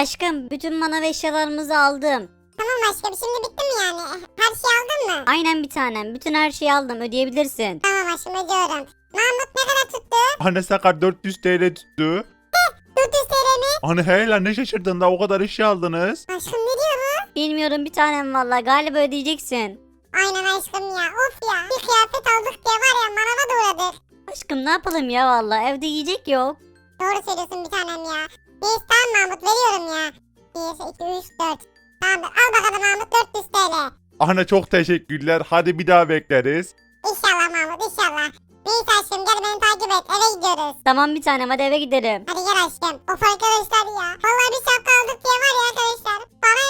Aşkım bütün manav eşyalarımızı aldım. Tamam aşkım şimdi bitti mi yani? Her şeyi aldın mı? Aynen bir tanem. Bütün her şeyi aldım. Ödeyebilirsin. Tamam aşkım ödüyorum. Mahmut ne kadar tuttu? Anne Sakar 400 TL tuttu. 400 TL mi? Anne hey lan ne şaşırdın da o kadar eşya aldınız. Aşkım ne diyor bu? Bilmiyorum bir tanem valla. Galiba ödeyeceksin. Aynen aşkım ya. Of ya. Bir kıyafet aldık diye var ya manava da uğradık. Aşkım ne yapalım ya valla. Evde yiyecek yok. Doğru söylüyorsun bir tanem ya. Neyse tamam Mahmut veriyorum ya. 1, 2, 3, 4. Tamamdır al bakalım Mahmut 400 TL. Anne çok teşekkürler. Hadi bir daha bekleriz. İnşallah Mahmut inşallah. Neyse aşkım gel beni takip et eve gidiyoruz. Tamam bir tanem hadi eve gidelim. Hadi gel aşkım. Of arkadaşlar ya. Vallahi bir şapka aldık diye var ya arkadaşlar. Bana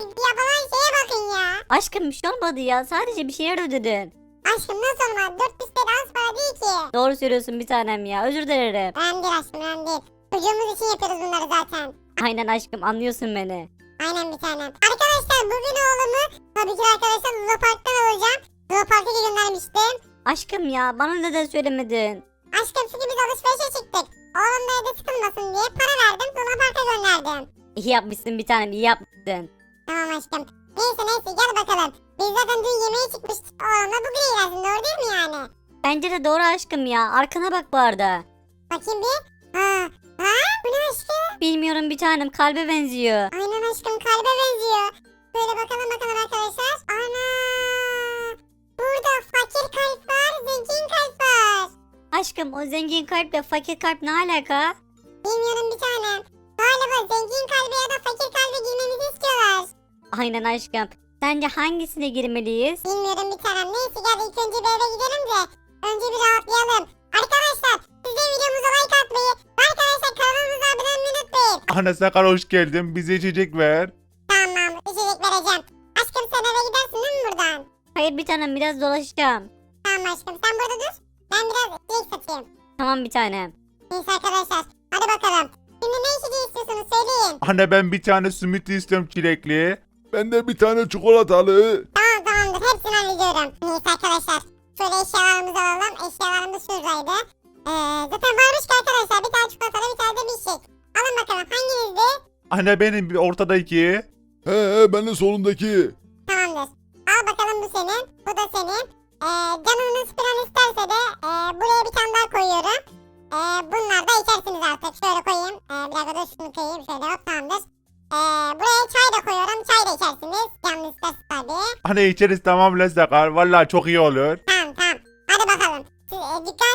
yapılan şeye bakın ya. Aşkım bir şey olmadı ya. Sadece bir şeyler ödedin. Aşkım nasıl olmaz? 400 TL az para değil ki. Doğru söylüyorsun bir tanem ya. Özür dilerim. Önemli değil aşkım önemli değil. Çocuğumuz için yapıyoruz bunları zaten. Aynen aşkım anlıyorsun beni. Aynen bir tanem. Arkadaşlar bugün oğlumu tabii ki arkadaşlar Luna Park'tan alacağım. Luna Park'a göndermiştim. Aşkım ya bana neden söylemedin? Aşkım çünkü biz alışverişe çıktık. Oğlum da evde sıkılmasın diye para verdim. Luna Park'a gönderdim. İyi yapmışsın bir tanem iyi yapmışsın. Tamam aşkım. Neyse neyse gel bakalım. Biz zaten dün yemeğe çıkmıştık. Oğlum da bugün eğlensin doğru değil mi yani? Bence de doğru aşkım ya. Arkana bak bu arada. Bakayım bir. Ha. Ha? Bu ne aşkım? Bilmiyorum bir tanem kalbe benziyor. Aynen aşkım kalbe benziyor. Böyle bakalım bakalım arkadaşlar. Ana. Burada fakir kalp var, zengin kalp var. Aşkım o zengin kalple fakir kalp ne alaka? Bilmiyorum bir tanem. Galiba zengin kalbe ya da fakir kalbe girmemizi istiyorlar. Aynen aşkım. Sence hangisine girmeliyiz? Bilmiyorum bir tanem. Neyse gel ilk önce bir eve gidelim de önce bir rahatlayalım. Arkadaşlar size videomuza like atmayı arkadaşlar kanalımıza abone olmayı unutmayın. Anne Sakar hoş geldin. Bize içecek ver. Tamam içecek vereceğim. Aşkım sen eve gidersin değil mi buradan? Hayır bir tanem biraz dolaşacağım. Tamam aşkım sen burada dur. Ben biraz içecek satayım. Tamam bir tanem. Neyse arkadaşlar hadi bakalım. Şimdi ne içeceği istiyorsunuz söyleyin. Anne ben bir tane smoothie istiyorum çilekli. Ben de bir tane çikolatalı. Tamam tamamdır hepsini hallediyorum. Neyse arkadaşlar şöyle eşyalarımızı alalım. Eşyalarımız şuradaydı. Ee, zaten varmış ki arkadaşlar bir tane çikolatalı bir tane de bir şey. Alın bakalım hanginizdi? Anne benim bir ortadaki. He he ben de solundaki. Tamamdır. Al bakalım bu senin. Bu da senin. Ee, canınız falan isterse de e, buraya bir tane daha koyuyorum. Ee, bunlar da içersiniz artık. Şöyle koyayım. Ee, bir dakika dur şunu koyayım. Şöyle hop tamamdır. Ee, buraya çay da koyuyorum. Çay da içersiniz. Canınız isterse tabii. Anne içeriz tamam lan Sakar. Vallahi çok iyi olur. Tamam tamam. Hadi bakalım. Siz, e, dükkan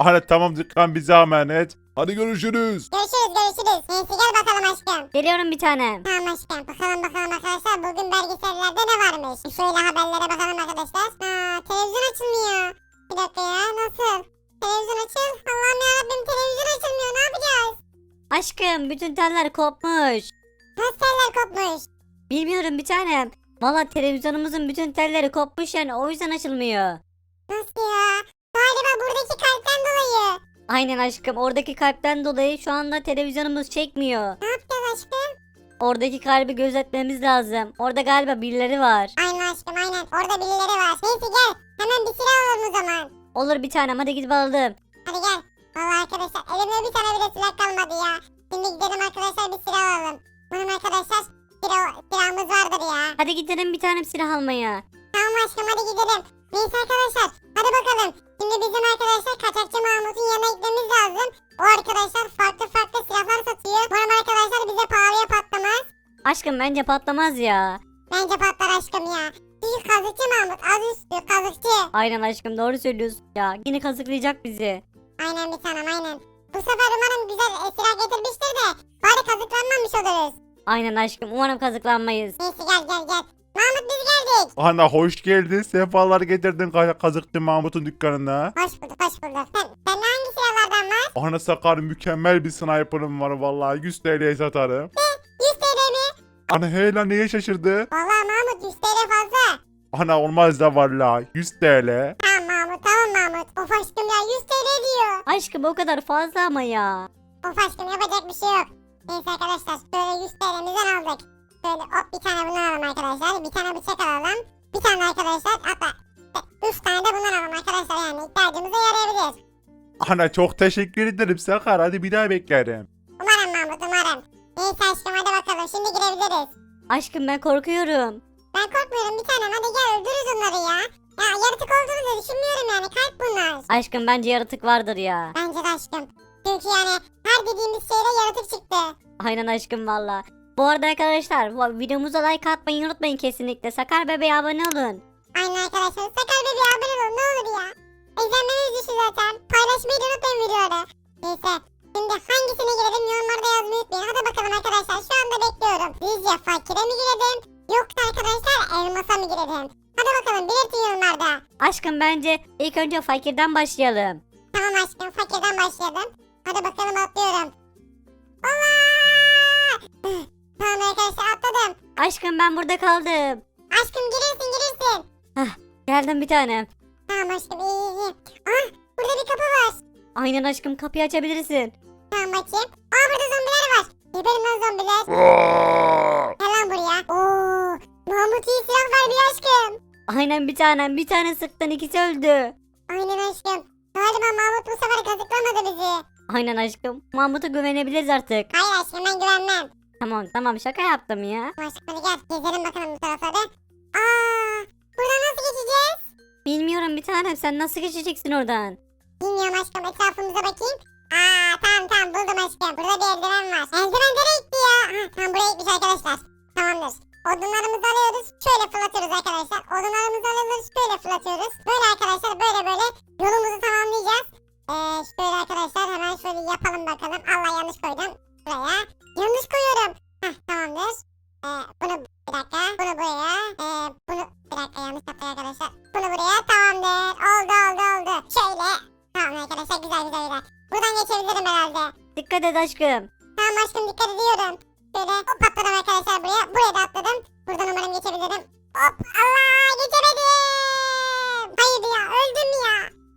olun. Anne tamam dükkan bize emanet. Hadi görüşürüz. Görüşürüz görüşürüz. Neyse gel bakalım aşkım. Geliyorum bir tanem. Tamam aşkım. Bakalım bakalım arkadaşlar. Bugün belgesellerde ne varmış? Şöyle haberlere bakalım arkadaşlar. Ha, televizyon açılmıyor. Bir dakika ya. Nasıl? Televizyon açıl. Allah'ım yarabbim televizyon açılmıyor. Ne yapacağız? Aşkım bütün teller kopmuş. Nasıl teller kopmuş? Bilmiyorum bir tanem. Valla televizyonumuzun bütün telleri kopmuş yani o yüzden açılmıyor. Nasıl ya? Galiba buradaki kalpten dolayı. Aynen aşkım oradaki kalpten dolayı şu anda televizyonumuz çekmiyor. Ne yapacağız aşkım? Oradaki kalbi gözetmemiz lazım. Orada galiba birileri var. Aynen aşkım aynen. Orada birileri var. Neyse gel. Hemen bir silah alalım o zaman. Olur bir tanem hadi gidip alalım. Hadi gel. Vallahi arkadaşlar elimde bir tane bile silah kalmadı ya. Şimdi gidelim arkadaşlar bir silah alalım. Bunun arkadaşlar silah, silahımız vardır ya. Hadi gidelim bir tanem silah almaya. Tamam aşkım hadi gidelim. Neyse arkadaşlar hadi bakalım. Şimdi bizim arkadaşlar kaçakçı Mahmut'un yanına gitmemiz lazım. O arkadaşlar farklı farklı silahlar satıyor. Umarım arkadaşlar bize pahalıya patlamaz. Aşkım bence patlamaz ya. Bence patlar aşkım ya. Çünkü kazıkçı Mahmut az üstü kazıkçı. Aynen aşkım doğru söylüyorsun ya. Yine kazıklayacak bizi. Aynen bir tanem aynen. Bu sefer umarım güzel e, silah getirmiştir de bari kazıklanmamış oluruz. Aynen aşkım umarım kazıklanmayız. Neyse gel gel gel. Mahmut biz geldik. Anne hoş geldin. Sefalar getirdin ka- kazıkçı Mahmut'un dükkanına. Hoş bulduk hoş bulduk. Sen, sende hangi silahlardan var? Anne Sakar mükemmel bir sniper'ım var vallahi. 100 TL'ye satarım. 100 TL mi? Anne hey lan niye şaşırdı? Vallahi Mahmut 100 TL fazla. Ana olmaz da vallahi 100 TL. Tamam Mahmut tamam Mahmut. Of aşkım ya 100 TL diyor. Aşkım o kadar fazla ama ya. Of aşkım yapacak bir şey yok. Neyse arkadaşlar böyle 100 TL'mizden aldık. Böyle hop bir tane bundan alalım arkadaşlar. Bir tane bıçak alalım. Bir tane arkadaşlar hatta 3 tane de bundan alalım arkadaşlar yani ihtiyacımıza yarayabilir. Ana çok teşekkür ederim Sakar. Hadi bir daha beklerim. Umarım Mahmut umarım. Neyse aşkım hadi bakalım şimdi girebiliriz. Aşkım ben korkuyorum. Ben korkmuyorum bir tanem hadi gel öldürürüz onları ya. Ya yaratık olduğunu da düşünmüyorum yani kalp bunlar. Aşkım bence yaratık vardır ya. Bence de aşkım. Çünkü yani her dediğimiz şeyde yaratık çıktı. Aynen aşkım valla. Bu arada arkadaşlar videomuza like atmayı unutmayın kesinlikle. Sakar bebeğe abone olun. Aynen arkadaşlar sakar bebeğe abone olun ne olur ya. İzlenmeniz düştü zaten. Paylaşmayı da unutmayın videoda. Neyse. Şimdi hangisine girelim yorumlarda yazmayı unutmayın. Hadi bakalım arkadaşlar şu anda bekliyorum. Sizce fakire mi girelim? Yoksa arkadaşlar elmasa mı girelim? Hadi bakalım belirtin yorumlarda. Aşkım bence ilk önce fakirden başlayalım. Tamam aşkım fakirden başlayalım. Aşkım ben burada kaldım. Aşkım girirsin girirsin. Geldim bir tanem. Tamam aşkım iyi iyi. Ah burada bir kapı var. Aynen aşkım kapıyı açabilirsin. Tamam açayım. Aa burada zombiler var. Geberin lan zombiler. Gel lan buraya. Oo, Mahmut iyi silah vermiyor aşkım. Aynen bir tanem. Bir tane sıktan ikisi öldü. Aynen aşkım. Galiba Mahmut bu sefer kazıklamadı bizi. Aynen aşkım. Mahmut'a güvenebiliriz artık. Hayır aşkım ben güvenmem. Tamam tamam şaka yaptım ya. Aşkım hadi gel gezelim bakalım bu tarafları. Aa, buradan nasıl geçeceğiz? Bilmiyorum bir tanem sen nasıl geçeceksin oradan? Bilmiyorum aşkım etrafımıza bakayım. Aa tamam tamam buldum aşkım. Burada bir eldiven var. Eldiven nereye gitti ya? Ha, tamam buraya gitmiş arkadaşlar. Tamamdır. Odunlarımızı alıyoruz. Şöyle fırlatıyoruz arkadaşlar. Güzel güzel güzel. Buradan geçebilirim herhalde. Dikkat et aşkım. Tamam aşkım dikkat ediyorum. Böyle hop atladım arkadaşlar buraya. Buraya da atladım. Buradan umarım geçebilirim. Hop Allah geçemedim. Hayır ya öldüm ya.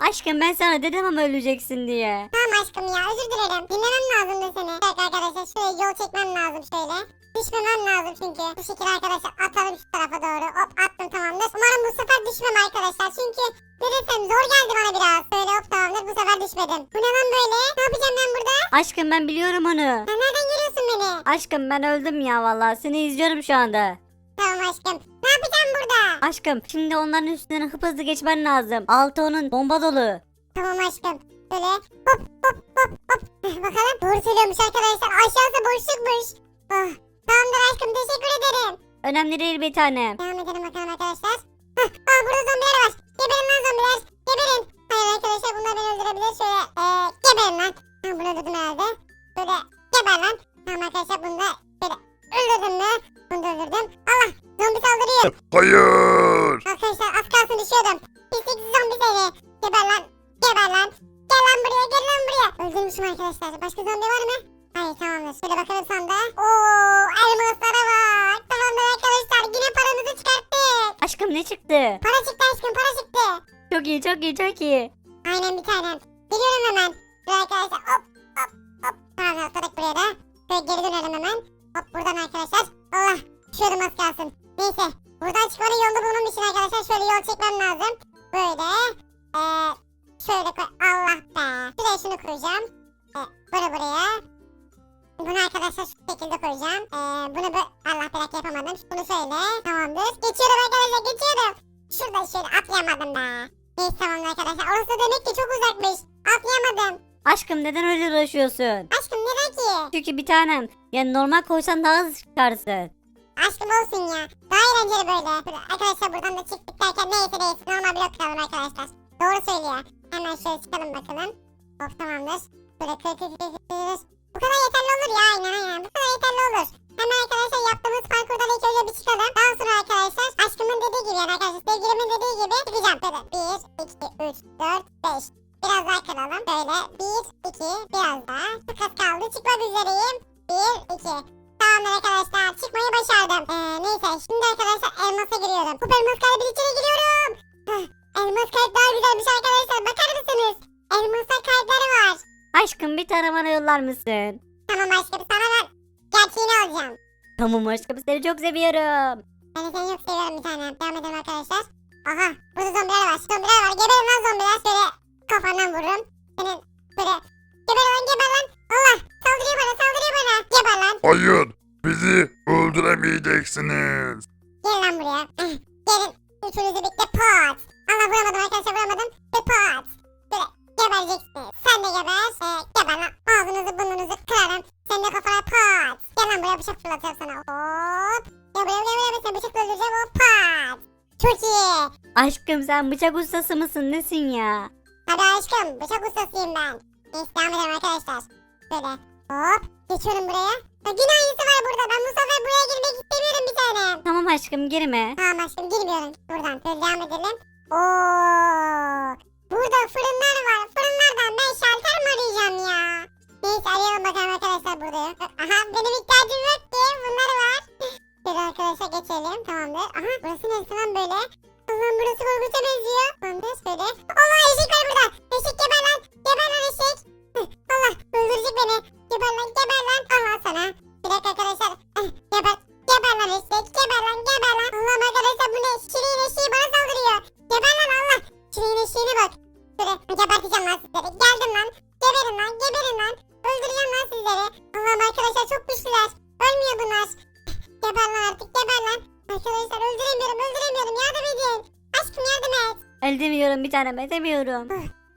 Aşkım ben sana dedim ama öleceksin diye. Tamam aşkım ya özür dilerim. Dinlemem lazım da seni. Evet arkadaşlar şöyle yol çekmem lazım şöyle. Düşmemem lazım çünkü. Bu şekilde arkadaşlar atalım şu tarafa doğru. Hop attım tamamdır. Umarım bu sefer düşmem arkadaşlar. Çünkü desem zor geldi bana biraz. Böyle hop tamamdır bu sefer düşmedim. Bu ne lan böyle? Ne yapacağım ben burada? Aşkım ben biliyorum onu. Sen nereden görüyorsun beni? Aşkım ben öldüm ya vallahi seni izliyorum şu anda. Tamam aşkım. Ne yapacağım burada? Aşkım şimdi onların üstünden hıp hızlı geçmen lazım. Altı onun bomba dolu. Tamam aşkım. Böyle hop hop hop hop. Bakalım. Doğru söylüyormuş arkadaşlar. Aşağısı boşlukmuş. Oh. Tamamdır aşkım teşekkür ederim. Önemli değil bir tanem. Devam Geber lan. Gel lan buraya gel lan buraya. Öldürmüşüm arkadaşlar. Başka zombi var mı? Hayır tamamdır. Şöyle bakalım sandığa. Oo elmaslara bak. Tamamdır arkadaşlar. Yine paramızı çıkarttık. Aşkım ne çıktı? Para çıktı aşkım para çıktı. Çok iyi çok iyi çok iyi. Aynen bir tanem. Geliyorum hemen. Dur arkadaşlar hop hop hop. Tamam atladık buraya da. Şöyle geri dönelim hemen. Hop buradan arkadaşlar. Allah düşüyordum az kalsın. Neyse. Buradan çıkmanın yolunu bulmam için arkadaşlar şöyle yol çekmem lazım. Böyle. Ee, şöyle koy. Allah be. Şuraya şunu koyacağım. Ee, bunu buraya. Bunu arkadaşlar şu şekilde koyacağım. Ee, bunu bu... Allah belki yapamadım. Bunu şöyle. Tamamdır. Geçiyorum arkadaşlar geçiyorum. Şuradan şöyle atlayamadım be. Neyse tamam arkadaşlar. Orası demek ki çok uzakmış. Atlayamadım. Aşkım neden öyle uğraşıyorsun? Aşkım neden ki? Çünkü bir tanem. Yani normal koysan daha hızlı çıkarsın. Aşkım olsun ya. Daha eğlenceli böyle. Arkadaşlar buradan da çıktık derken neyse neyse. Normal blok kıralım arkadaşlar. Doğru söylüyor. Hemen şöyle çıkalım bakalım. Hop tamamdır. Böyle kır kır. Bu kadar yeterli olur ya aynen aynen. Bu kadar yeterli olur. Hemen arkadaşlar yaptığımız parkurdan ilk önce bir çıkalım. Daha sonra arkadaşlar aşkımın dediği gibi yani arkadaşlar sevgilimin dediği gibi çıkacağım. Böyle 1, 2, 3, 4, 5. Biraz daha kıralım. Böyle 1, 2, biraz daha. Çok az kaldı. Çıkmak üzereyim. 1, 2. Tamamdır arkadaşlar. Çıkmayı başardım. Ee, neyse şimdi arkadaşlar elmasa giriyorum. Bu elmas kalbin içine giriyorum. Elmas kalp daha güzelmiş arkadaşlar. Bakar mısınız? Elmasa kalpleri var. Aşkım bir tane bana yollar mısın? Tamam aşkım sana ben gerçeğini alacağım. Tamam aşkım seni çok seviyorum. Ben de seni çok seviyorum bir tanem. Devam edelim arkadaşlar. Aha burada zombiler var. Zombiler var. Geberin lan zombiler. Şöyle kafandan vururum. Senin böyle geber lan geber lan. Allah saldırıyor bana saldırıyor bana. Hayır, bizi öldüremeyeceksiniz. Gelin lan buraya. Gelin. Üçünüzü birlikte pat. Allah vuramadım arkadaşlar vuramadım. Ve pat. Böyle gebereceksiniz. Sen de geber. Ee, geber lan. Ağzınızı burnunuzu kırarım. Sen de kafana pat. Gel lan buraya bıçak fırlatıyorum sana. Hop. Gel buraya buraya buraya. Seni bıçakla öldüreceğim. Hop pat. Çok iyi. Aşkım sen bıçak ustası mısın nesin ya? Hadi aşkım bıçak ustasıyım ben. Neyse devam edelim arkadaşlar. Böyle hop geçiyorum buraya. Ha, yine aynısı var burada. Ben bu sefer buraya girmek istemiyorum bir tane. Tamam aşkım girme. Tamam aşkım girmiyorum. Buradan devam edelim. Oo, burada fırınlar var. Fırınlardan ben şalter mi arayacağım ya? Neyse arayalım bakalım arkadaşlar burada. Aha benim ihtiyacım yok ki. Bunlar var. Şöyle arkadaşlar geçelim. Tamamdır. Aha burası neresi lan böyle? Edemiyorum.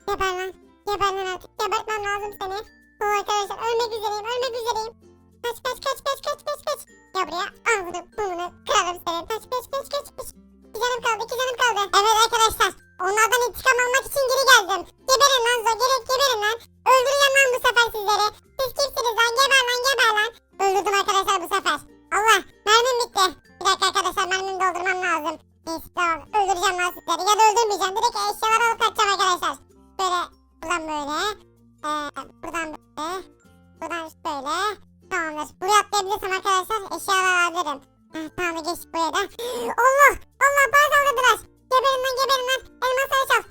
Geber lan. Geber lan artık. Gebertmem lazım seni. Oh arkadaşlar ölmek üzereyim ölmek üzereyim. Kaç kaç kaç kaç kaç kaç kaç. Gel buraya. Al bunu bunu kırarım seni. Kaç kaç kaç kaç kaç. İki canım kaldı iki canım kaldı. Evet arkadaşlar. Onlardan intikam almak için geri geldim. Geberin lan Zo gerek geberin lan. Öldüreceğim lan bu sefer sizleri. Siz kimsiniz lan geber lan geber lan. Öldürdüm arkadaşlar bu sefer. Allah mermim bitti. Bir dakika arkadaşlar mermimi doldurmam lazım. Neyse tamam öldüreceğim lan sizleri. Ya da öldürmeyeceğim. Direkt eşyaları alıp kaçacağım arkadaşlar. Böyle buradan böyle. Ee, buradan böyle. Buradan şöyle. Tamamdır. Buraya atlayabilirsem arkadaşlar eşyalar alırım. Heh, tamam geçtik buraya da. Allah! Allah bana saldırdılar. Geberin lan geberin lan. Elmasları çal.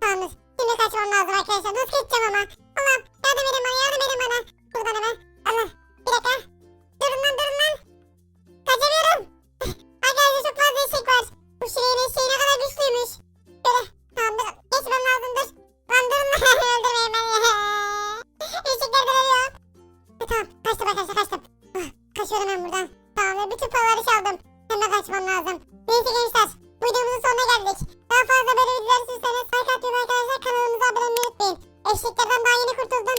Tamamdır. Şimdi kaçmam lazım arkadaşlar. Nasıl geçeceğim ama? Allah'ım yardım edin bana yardım edin bana. Buradan hemen. Eşeklerden daha yeni kurtuldum.